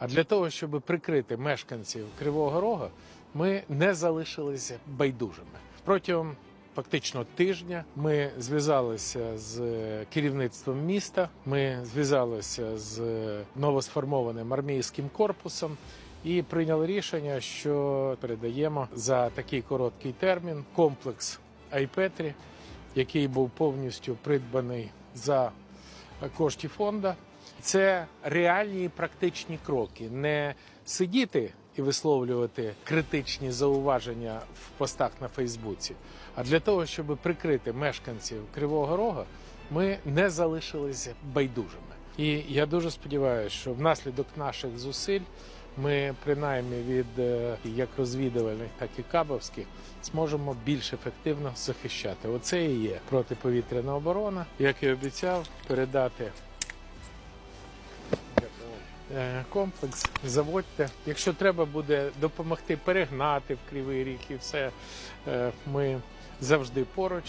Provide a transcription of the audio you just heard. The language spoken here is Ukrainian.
А для того, щоб прикрити мешканців Кривого Рога, ми не залишилися байдужими. Протягом фактично тижня ми зв'язалися з керівництвом міста. Ми зв'язалися з новосформованим армійським корпусом і прийняли рішення, що передаємо за такий короткий термін комплекс Айпетрі, який був повністю придбаний за кошти фонду. Це реальні і практичні кроки. Не сидіти і висловлювати критичні зауваження в постах на Фейсбуці. А для того, щоб прикрити мешканців Кривого Рога, ми не залишилися байдужими. І я дуже сподіваюся, що внаслідок наших зусиль ми, принаймні від е, як розвідувальних, так і кабовських, зможемо більш ефективно захищати. Оце і є протиповітряна оборона, як і обіцяв, передати комплекс. Заводьте. Якщо треба буде допомогти перегнати в кривий ріг і все, е, ми завжди поруч.